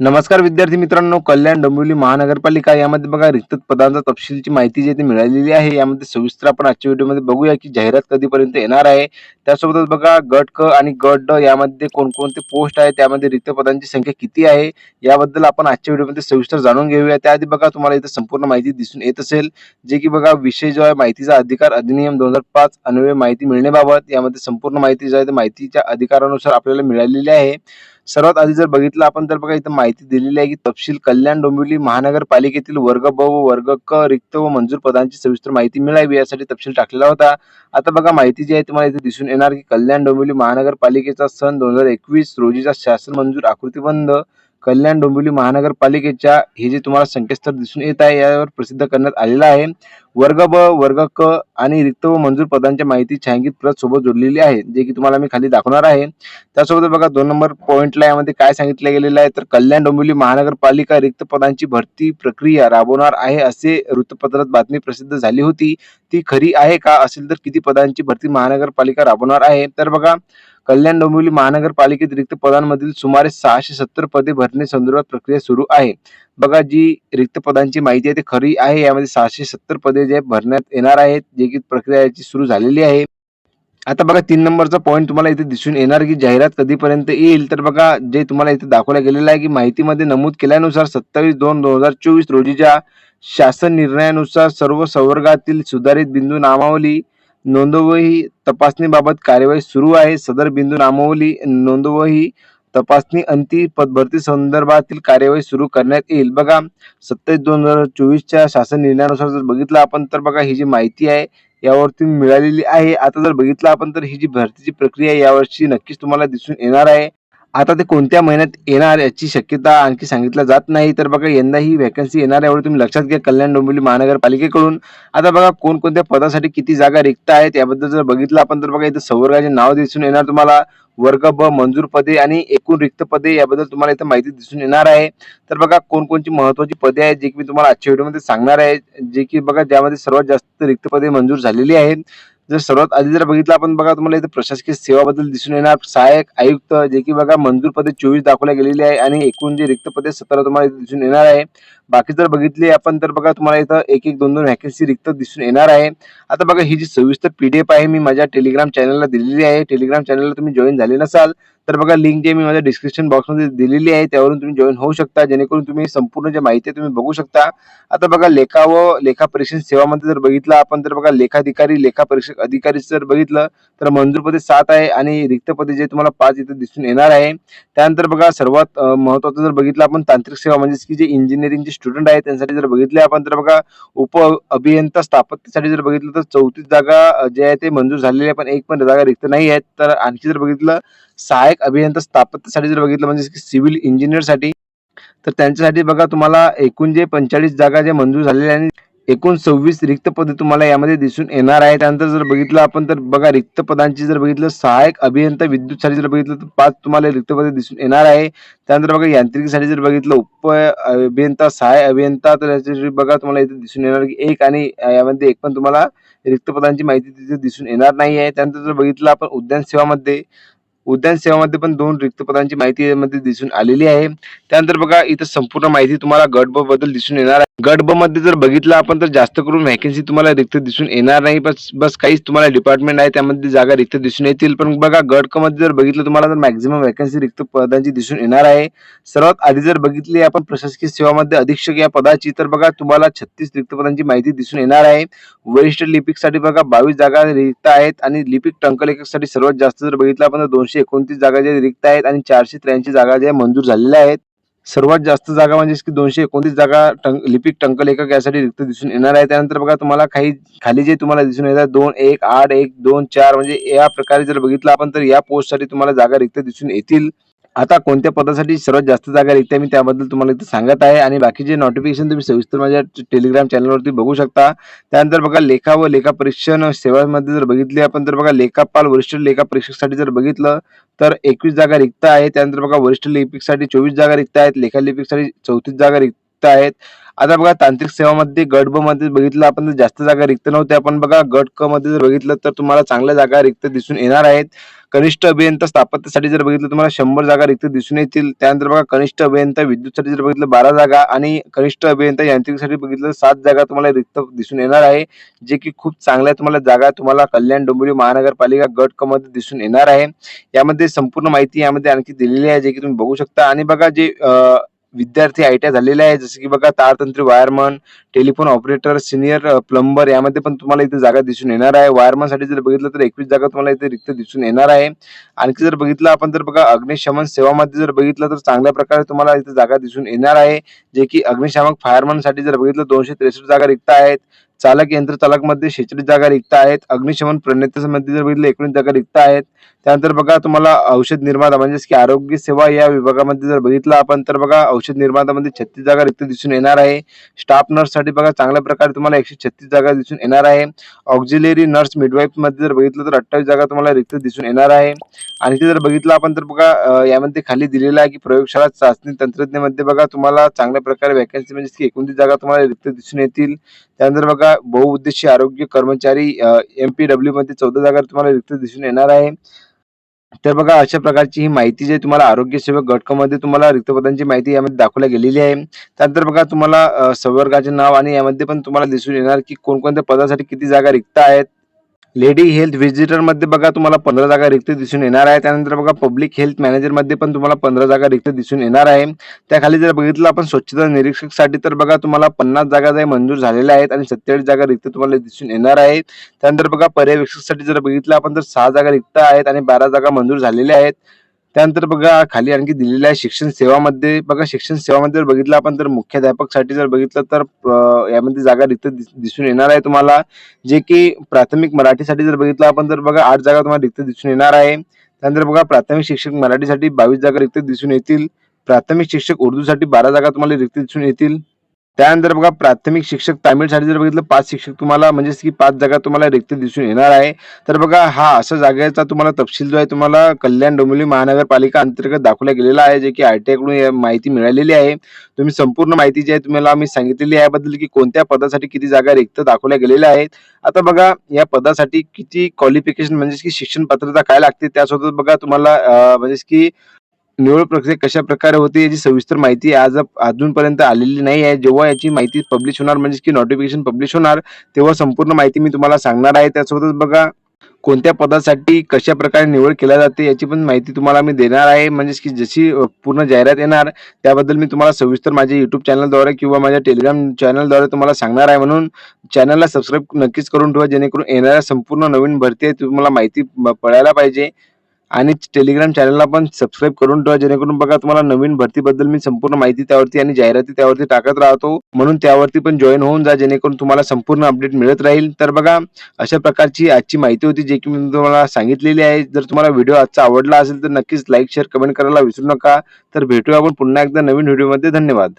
नमस्कार विद्यार्थी मित्रांनो कल्याण डोंबिवली महानगरपालिका यामध्ये बघा रिक्त पदांचा तपशीलची माहिती जी ती मिळालेली आहे यामध्ये सविस्तर आपण आजच्या व्हिडिओमध्ये बघूया की जाहिरात कधीपर्यंत येणार आहे. त्यासोबतच बघा गट क आणि गट ड यामध्ये कोणकोणते पोस्ट आहे त्यामध्ये रिक्त पदांची संख्या किती आहे याबद्दल आपण आजच्या व्हिडिओमध्ये सविस्तर जाणून घेऊया. त्याआधी बघा तुम्हाला इथे संपूर्ण माहिती दिसून येत असेल जे की बघा विषय जो आहे माहितीचा अधिकार अधिनियम दोन हजार पाच अन्वय माहिती मिळण्याबाबत यामध्ये संपूर्ण माहिती जी आहे माहितीच्या अधिकारानुसार आपल्याला मिळालेली आहे. सर्वात आधी जर बघितलं आपण तर बघा इथं माहिती दिलेली आहे की तपशील कल्याण डोंबिवली महानगरपालिकेतील वर्ग ब व वर्ग क रिक्त व मंजूर पदांची सविस्तर माहिती मिळावी यासाठी तपशील टाकलेला होता. आता बघा माहिती जी आहे तुम्हाला इथे दिसून येणार की कल्याण डोंबिवली महानगरपालिकेचा सन दोन हजार एकवीस रोजीचा शासन मंजूर आकृतीबंध कल्याण डोंबिवली महानगरपालिकेच्या हे जे तुम्हाला संकेतस्थळ दिसून येत आहे यावर प्रसिद्ध करण्यात आलेला आहे. वर्ग ब वर्ग क आणि रिक्त व मंजूर पदांच्या माहिती छायांकित प्रत सोबत जोडलेली आहे जे की तुम्हाला मी खाली दाखवणार आहे. त्यासोबत बघा दोन नंबर पॉइंटला यामध्ये काय सांगितलं गेलेलं आहे तर कल्याण डोंबिवली महानगरपालिका रिक्त पदांची भरती प्रक्रिया राबवणार आहे असे वृत्तपत्रात बातमी प्रसिद्ध झाली होती. ती खरी आहे का असेल तर किती पदांची भरती महानगरपालिका राबवणार आहे. तर बघा कल्याण डोंबिवली महानगरपालिकेत रिक्त पदांमधील सुमारे सहाशे सत्तर पदे भरणे संदर्भात प्रक्रिया सुरू आहे. बघा जी रिक्त पदांची माहिती आहे ती खरी आहे. यामध्ये सहाशे सत्तर पदे जे भरण्यात येणार आहेत जे की प्रक्रिया सुरू झालेली आहे. आता बघा तीन नंबरचा पॉईंट तुम्हाला इथे दिसून येणार की जाहिरात कधीपर्यंत येईल. तर बघा जे तुम्हाला इथे दाखवलं गेलेलं आहे की माहितीमध्ये नमूद केल्यानुसार सत्तावीस दोन दोन हजार चोवीस रोजीच्या शासन निर्णयानुसार सर्व संवर्गातील सुधारित बिंदू नामावली नोंदवही तपासणीबाबत कार्यवाही सुरू आहे. सदर बिंदू नामवली नोंदवही तपासणी अंती पदभरती संदर्भातील कार्यवाही सुरू करण्यात येईल. बघा सत्तावीस दोन हजार चोवीसच्या शासन निर्णयानुसार जर बघितलं आपण तर बघा ही जी माहिती आहे यावरती मिळालेली आहे. आता जर बघितलं आपण तर ही जी भरतीची प्रक्रिया आहे यावर्षी नक्कीच तुम्हाला दिसून येणार आहे. आता ते कोणत्या महिन्यात येणार याची शक्यता आणखी सांगितलं जात नाही. तर बघा यंदा ही वॅकन्सी येणार आहे तुम्ही लक्षात घ्या कल्याण डोंबिवली महानगरपालिकेकडून. आता बघा कोणकोणत्या पदासाठी किती जागा रिक्त आहेत याबद्दल जर बघितलं आपण तर बघा इथं संवर्गाचे नाव दिसून येणार तुम्हाला. वर्ग ब मंजूर पदे आणि एकूण रिक्त पदे याबद्दल तुम्हाला इथं माहिती दिसून येणार आहे. तर बघा कोणकोणची महत्वाची पदे आहेत जे की मी तुम्हाला आजच्या व्हिडिओमध्ये सांगणार आहे जे की बघा ज्यामध्ये सर्वात जास्त रिक्त पदे मंजूर झालेली आहेत. जर सर्वात आधी जर बघितलं आपण बघा तुम्हाला इथे प्रशासकीय सेवाबद्दल दिसून येणार. सहाय्यक आयुक्त जे की बघा मंजूर पदे चोवीस दाखवल्या गेलेली आहे आणि एकूण जे रिक्त पदे सतरा तुम्हाला इथे दिसून येणार आहे. बाकी जर बघितली आपण तर बघा तुम्हाला इथं एक एक दोन दोन व्हॅकन्सी रिक्त दिसून येणार आहे. आता बघा ही जी सविस्तर पीडीएफ आहे मी माझ्या टेलिग्राम चॅनलला दिलेली आहे. टेलिग्राम चॅनलला तुम्ही जॉईन झाले नसाल तर बघा लिंक जे मी माझ्या डिस्क्रिप्शन बॉक्समध्ये दिलेली आहे त्यावरून तुम्ही जॉईन होऊ शकता. जेणेकरून तुम्ही संपूर्ण जे माहिती आहे तुम्ही बघू शकता. आता बघा लेखा व लेखा परीक्षण सेवामध्ये जर बघितलं आपण तर बघा लेखाधिकारी लेखा परीक्षक अधिकारी जर बघितलं तर मंजूर पदे सात आहे आणि रिक्त पदे जे तुम्हाला पाच इथे दिसून येणार आहे. त्यानंतर बघा सर्वात महत्वाचं जर बघितलं आपण तांत्रिक सेवा म्हणजे की जे इंजिनिअरिंगचे स्टुडंट आहेत त्यांसाठी जर बघितले आपण तर बघा उप अभियंता स्थापत्यासाठी जर बघितलं तर चौतीस जागा जे आहे ते मंजूर झालेले आहे पण एक पण जागा रिक्त नाही आहेत. तर आणखी जर बघितलं सहाय्यक अभियंता स्थापत्यासाठी जर बघितलं म्हणजे सिव्हिल इंजिनियरसाठी तर त्यांच्यासाठी बघा तुम्हाला एकूण जे पंचेचाळीस जागा जे मंजूर झालेल्या आणि एकूण सव्वीस रिक्त पदे तुम्हाला यामध्ये दिसून येणार आहे त्यानंतर जर बघितलं आपण तर बघा रिक्त पदांची जर बघितलं सहाय्यक अभियंता विद्युतसाठी जर बघितलं तर पाच तुम्हाला रिक्त पदे दिसून येणार आहे. त्यानंतर बघा यांत्रिकीसाठी जर बघितलं उप अभियंता सहाय्य अभियंता तर याच्यासाठी बघा तुम्हाला इथे दिसून येणार की एक आणि यामध्ये एक पण तुम्हाला रिक्त पदांची माहिती तिथे दिसून येणार नाही आहे त्यानंतर जर बघितलं आपण उद्यान सेवामध्ये उद्यान सेवामध्ये पण दोन रिक्त पदांची माहिती यामध्ये दिसून आलेली आहे. त्यानंतर बघा इथं संपूर्ण माहिती तुम्हाला गट ब बद्दल दिसून येणार आहे. गट ब मध्ये जर बघितलं आपण तर जास्त करून व्हॅकन्सी तुम्हाला रिक्त दिसून येणार नाही. बस बस काहीच तुम्हाला डिपार्टमेंट आहे त्यामध्ये जागा रिक्त दिसून येतील. पण बघा गट क मध्ये जर बघितलं तुम्हाला तर मॅक्झिमम व्हॅकन्सी रिक्त पदांची दिसून येणार आहे. सर्वात आधी जर बघितली आपण प्रशासकीय सेवामध्ये अधीक्षक या पदाची तर बघा तुम्हाला छत्तीस रिक्त पदांची माहिती दिसून येणार आहे. वरिष्ठ लिपिकसाठी बघा बावीस जागा रिक्त आहेत. आणि लिपिक टंकलेखकसाठी सर्वात जास्त जर बघितलं आपण तर दोनशे एकोणतीस जागा ज्या रिक्त आहेत आणि चारशे त्र्याऐंशी जागा ज्या मंजूर झालेल्या आहेत. सर्वात जास्त जागा म्हणजे की दोनशे एकोणतीस जागा टंक लिपिक टंकलेखक यासाठी रिक्त दिसून येणार आहे. त्यानंतर बघा तुम्हाला काही खाली जे तुम्हाला दिसून येतात दोन एक आठ एक दोन चार म्हणजे या प्रकारे जर बघितलं आपण तर या पोस्टसाठी तुम्हाला जागा रिक्त दिसून येतील. आता कोणत्या पदासाठी सर्वात जास्त जागा रिक्त मी त्याबद्दल तुम्हाला इथे सांगत आहे. आणि बाकीचे नोटिफिकेशन तुम्ही सविस्तर माझ्या टेलिग्राम चॅनलवरती बघू शकता. त्यानंतर बघा लेखा व लेखा परीक्षण सेवांमध्ये जर बघितले आपण तर बघा लेखापाल वरिष्ठ लेखा परीक्षकसाठी जर बघितलं तर एकवीस जागा रिक्त आहे. त्यानंतर बघा वरिष्ठ लिपिकसाठी चोवीस जागा रिक्त आहेत. लेखा लिपिकसाठी चौतीस जागा रिक्त रिक्त आहेत. आता बघा तांत्रिक सेवामध्ये गट ब मध्ये बघितलं आपण तर जास्त जागा रिक्त नव्हत्या. पण बघा गट क मध्ये जर बघितलं तर तुम्हाला चांगल्या जागा रिक्त दिसून येणार आहेत. कनिष्ठ अभियंता स्थापत्यासाठी जर बघितलं तुम्हाला शंभर जागा रिक्त दिसून येतील. त्यानंतर बघा कनिष्ठ अभियंता विद्युतसाठी जर बघितलं 12 जागा आणि कनिष्ठ अभियंता यांत्रिकसाठी बघितलं सात जागा तुम्हाला रिक्त दिसून येणार आहे. जे की खूप चांगल्या तुम्हाला जागा तुम्हाला कल्याण डोंबिवली महानगरपालिका गट क मध्ये दिसून येणार आहे. यामध्ये संपूर्ण माहिती यामध्ये आणखी दिलेली आहे, जे की तुम्ही बघू शकता आणि बघा जे विद्यार्थी आयटीआय झालेले आहेत, जसं की बघा तारतंत्री wireman, telephone operator, senior plumber यामध्ये पण तुम्हाला इथे जागा दिसून येणार आहे. वायरमनसाठी जर बघितलं तर 21 जागा तुम्हाला इथे रिक्त दिसून येणार आहे. आणखी जर बघितलं आपण तर बघा अग्निशमन सेवामध्ये जर बघितलं तर चांगल्या प्रकारे तुम्हाला इथे जागा दिसून येणार आहे. जे की अग्निशामक फायरमनसाठी जर बघितलं 263 जागा रिक्त आहेत. चालक यंत्रचालकमध्ये 46 जागा रिक्त आहेत. अग्निशमन प्रणेतेमध्ये जर बघितलं 19 जागा रिक्त आहेत. त्यानंतर बघा तुम्हाला औषध निर्माता म्हणजेच की आरोग्य सेवा या विभागामध्ये जर बघितलं आपण तर बघा औषध निर्मातामध्ये 36 जागा रिक्त दिसून येणार आहे. स्टाफ नर्ससाठी बघा चांगल्या प्रकारे तुम्हाला 136 जागा दिसून येणार आहे. ऑक्झिलरी नर्स मिडवाईफमध्ये जर बघितलं तर 28 जागा तुम्हाला रिक्त दिसून येणार आहे. आणखी जर बघितलं आपण तर बघा यामध्ये खाली दिलेलं आहे की प्रयोगशाळा चाचणी तंत्रज्ञमध्ये बघा तुम्हाला चांगल्या प्रकारे व्हॅकन्सी म्हणजे की 29 जागा तुम्हाला रिक्त दिसून येतील. त्यानंतर बघा बहुउद्देशीय आरोग्य कर्मचारी एम-पी-डब्ल्यूमध्ये 14 जागा तुम्हाला रिक्त दिसून येणार आहे. तर बघा अशा प्रकारची ही माहिती जी तुम्हाला आरोग्य सेवक तुम्हाला रिक्त पदांची माहिती यामध्ये दाखवल्या गेलेली आहे. त्यानंतर बघा तुम्हाला अ, संवर्गाचे नाव आणि यामध्ये पण तुम्हाला दिसून येणार की कोणकोणत्या पदासाठी किती जागा रिक्त आहेत. लेडी हेल्थ व्हिजिटरमध्ये बघा तुम्हाला 15 जागा रिक्त दिसून येणार आहे. त्यानंतर बघा पब्लिक हेल्थ मॅनेजरमध्ये पण तुम्हाला 15 जागा रिक्त दिसून येणार आहे. त्याखाली जर बघितलं आपण स्वच्छता निरीक्षकसाठी तर बघा तुम्हाला 50 जागा जे मंजूर झालेल्या आहेत आणि 47 जागा रिक्त तुम्हाला दिसून येणार आहेत. त्यानंतर बघा पर्यवेक्षकसाठी जर बघितलं आपण तर सहा जागा रिक्त आहेत आणि 12 जागा मंजूर झालेल्या आहेत. त्यानंतर बघा खाली आणखी दिलेलं आहे शिक्षण सेवामध्ये बघा शिक्षण सेवामध्ये जर बघितलं आपण तर मुख्याध्यापकसाठी जर बघितलं तर यामध्ये जागा रिक्त दिस दिसून येणार आहे तुम्हाला. जे की प्राथमिक मराठीसाठी जर बघितलं आपण तर बघा आठ जागा तुम्हाला रिक्त दिसून येणार आहे. त्यानंतर बघा प्राथमिक शिक्षक मराठीसाठी 22 जागा रिक्त दिसून येतील. प्राथमिक शिक्षक उर्दूसाठी 12 जागा तुम्हाला रिक्त दिसून येतील. त्यानंतर बघा प्राथमिक शिक्षक तामिळसाठी जर बघितलं पाच शिक्षक तुम्हाला म्हणजेच की पाच जागा तुम्हाला रिक्त दिसून येणार आहे. तर बघा हा असा जागेचा तुम्हाला तपशील जो आहे तुम्हाला कल्याण डोंबिवली महानगरपालिका अंतर्गत दाखवला गेलेला आहे, जे की आय टी आयकडून माहिती मिळालेली आहे. तुम्ही संपूर्ण माहिती जी आहे तुम्हाला मी सांगितलेली याबद्दल की कोणत्या पदासाठी किती जागा रिक्त दाखवल्या गेलेल्या आहेत. आता बघा या पदासाठी किती क्वालिफिकेशन म्हणजेच की शिक्षण पात्रता काय लागते त्यासोबत बघा तुम्हाला म्हणजे म्हणजेच की निवड प्रक्रिया कशाप्रकारे होते याची सविस्तर माहिती आज अजूनपर्यंत आलेली नाही आहे. जेव्हा याची माहिती पब्लिश होणार म्हणजे की नोटिफिकेशन पब्लिश होणार, तेव्हा संपूर्ण माहिती मी तुम्हाला सांगणार आहे. त्यासोबतच बघा कोणत्या पदासाठी कशा प्रकारे निवड केल्या जाते याची पण माहिती तुम्हाला मी देणार आहे. म्हणजेच की जशी पूर्ण जाहिरात येणार त्याबद्दल मी तुम्हाला सविस्तर माझ्या युट्यूब चॅनलद्वारे किंवा माझ्या टेलिग्राम चॅनलद्वारे तुम्हाला सांगणार आहे. म्हणून चॅनलला सबस्क्राईब नक्कीच करून ठेवा जेणेकरून येणाऱ्या संपूर्ण नवीन भरती आहे तुम्हाला माहिती पळायला पडायला पाहिजे. आणि टेलिग्राम चॅनलला पण सबस्क्राईब करून ठेवा जेणेकरून बघा तुम्हाला नवीन भरतीबद्दल मी संपूर्ण माहिती त्यावरती आणि जाहिराती त्यावरती टाकत राहतो. म्हणून त्यावरती पण जॉईन होऊन जा जेणेकरून तुम्हाला संपूर्ण अपडेट मिळत राहील. तर बघा अशा प्रकारची आजची माहिती होती जी की मी तुम्हाला सांगितलेली आहे. जर तुम्हाला व्हिडिओ आजचा आवडला असेल तर नक्कीच लाईक, शेअर, कमेंट करायला विसरू नका. तर भेटूया आपण पुन्हा एकदा नवीन व्हिडिओमध्ये. धन्यवाद.